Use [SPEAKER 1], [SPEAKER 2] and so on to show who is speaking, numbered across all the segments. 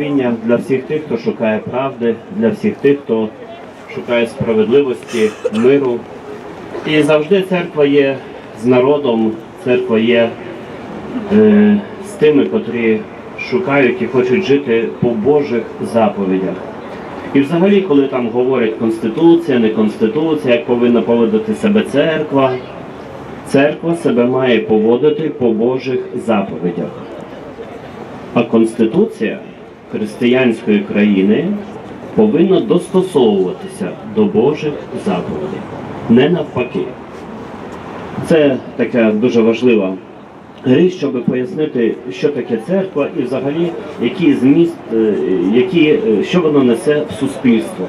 [SPEAKER 1] Віння для всіх тих, хто шукає правди, для всіх тих, хто шукає справедливості, миру. І завжди церква є з народом, церква є е, з тими, котрі шукають і хочуть жити по Божих заповідях. І взагалі, коли там говорять Конституція, не Конституція, як повинна поводити себе церква, церква себе має поводити по Божих заповідях. А Конституція християнської країни повинна достосовуватися до Божих заповідей, не навпаки. Це така дуже важлива річ, щоб пояснити, що таке церква і взагалі який зміст, е, які, е, що вона несе в суспільство.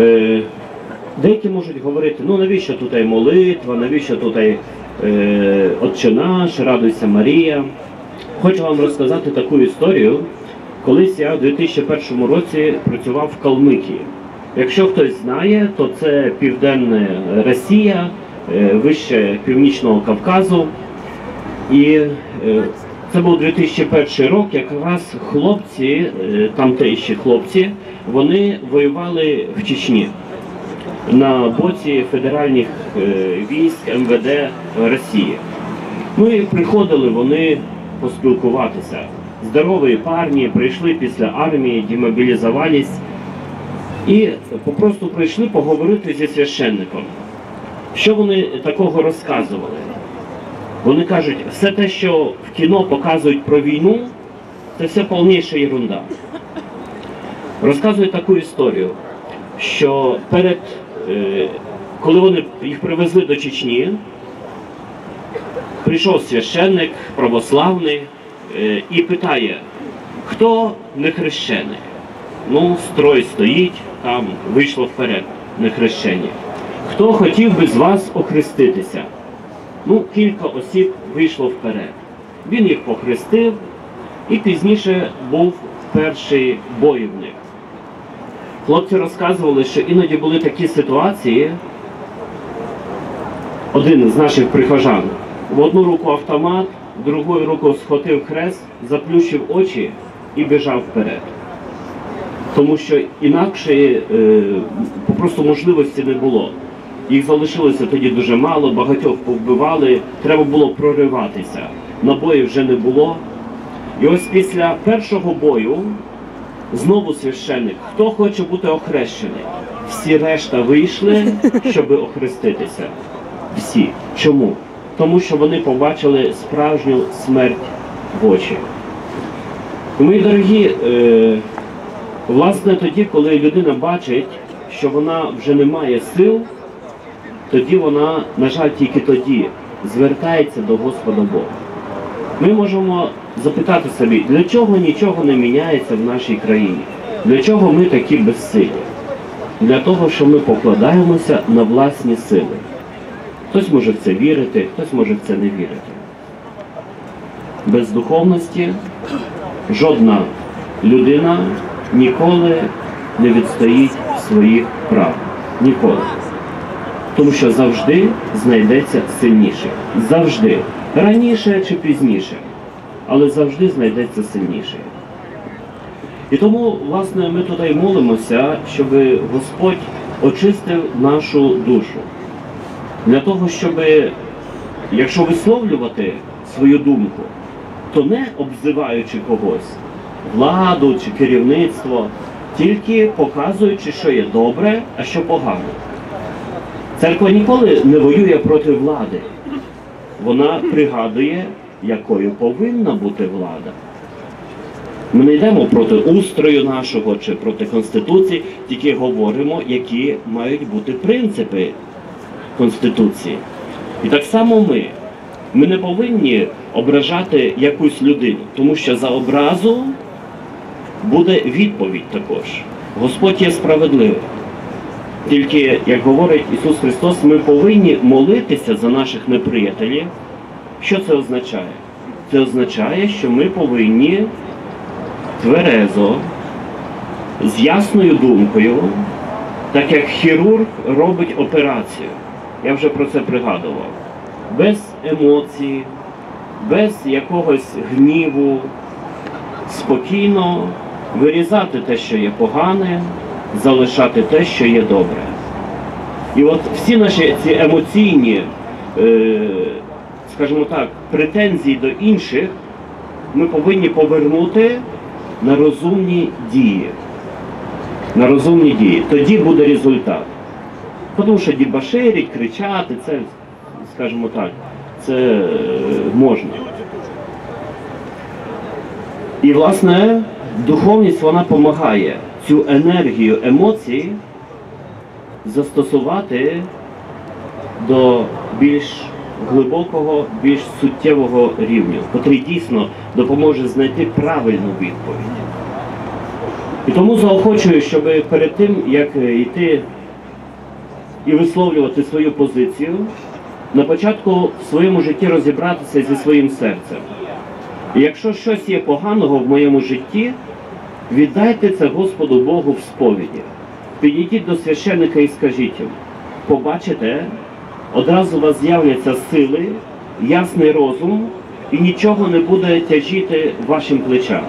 [SPEAKER 1] Е, Деякі можуть говорити, ну навіщо тут і молитва, навіщо тут і Отче наш, радуйся Марія. Хочу вам розказати таку історію. Колись я у 2001 році працював в Калмикії. Якщо хтось знає, то це Південна Росія, е, вище Північного Кавказу. І е, це був 2001 рік, якраз хлопці, е, тамтейші хлопці, вони воювали в Чечні на боці федеральних військ МВД Росії. Ну і приходили вони поспілкуватися. Здорові парні прийшли після армії, демобілізувались і попросту прийшли поговорити зі священником. Що вони такого розказували? Вони кажуть, все те, що в кіно показують про війну, це все повніша ерунда. Розказують таку історію, що перед, е, коли вони їх привезли до Чечні, прийшов священник православний і питає, хто не хрещений? Ну, строй стоїть, там вийшло вперед, не хрещені. Хто хотів би з вас охреститися? Ну, кілька осіб вийшло вперед. Він їх похрестив і пізніше був перший бойовник. Хлопці розказували, що іноді були такі ситуації. Один з наших прихожан в одну руку автомат, в другу руку схватив хрест, заплющив очі і біжав вперед. Тому що інакше е, просто можливості не було. Їх залишилося тоді дуже мало, багатьох повбивали, треба було прориватися. Набоїв вже не було. І ось після першого бою знову священник, хто хоче бути охрещений? Всі решта вийшли, щоб охреститися. Всі. Чому? Тому що вони побачили справжню смерть в очі. Мої дорогі, е, власне, тоді, коли людина бачить, що вона вже не має сил, тоді вона, на жаль, тільки тоді звертається до Господа Бога. Ми можемо запитати собі, для чого нічого не міняється в нашій країні? Для чого ми такі безсилі? Для того, що ми покладаємося на власні сили. Хтось може в це вірити, хтось може в це не вірити. Без духовності жодна людина ніколи не відстоїть своїх прав. Ніколи. Тому що завжди знайдеться сильніший. Завжди. Раніше чи пізніше. Але завжди знайдеться сильніший. І тому, власне, ми тут і молимося, щоб Господь очистив нашу душу. Для того, щоб, якщо висловлювати свою думку, то не обзиваючи когось, владу чи керівництво, тільки показуючи, що є добре, а що погано. Церква ніколи не воює проти влади. Вона пригадує, якою повинна бути влада. Ми не йдемо проти устрою нашого чи проти Конституції, тільки говоримо, які мають бути принципи Конституції. І так само ми. Ми не повинні ображати якусь людину, тому що за образу буде відповідь також. Господь є справедливий. Тільки, як говорить Ісус Христос, ми повинні молитися за наших неприятелів. Що це означає? Це означає, що ми повинні тверезо, з ясною думкою, так як хірург робить операцію. Я вже про це пригадував. Без емоцій, без якогось гніву, спокійно вирізати те, що є погане, залишати те, що є добре. І от всі наші ці емоційні, е, скажімо так, претензії до інших ми повинні повернути на розумні дії. На розумні дії. Тоді буде результат. Тому що дібаширить, кричати, це, скажімо так, це е, можна. І, власне, духовність вона допомагає цю енергію емоцій застосувати до більш глибокого, більш суттєвого рівня, котрий дійсно допоможе знайти правильну відповідь. І тому заохочую, щоб перед тим, як е, йти і висловлювати свою позицію, на початку в своєму житті розібратися зі своїм серцем. І якщо щось є поганого в моєму житті, віддайте це Господу Богу в сповіді. Підійдіть до священника і скажіть йому, побачите, одразу у вас з'являться сили, ясний розум, і нічого не буде тяжіти вашим плечам.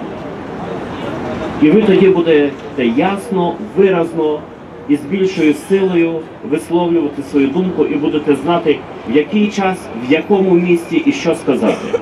[SPEAKER 1] І ви тоді будете ясно, виразно і з більшою силою висловлювати свою думку і будете знати, в який час, в якому місці і що сказати.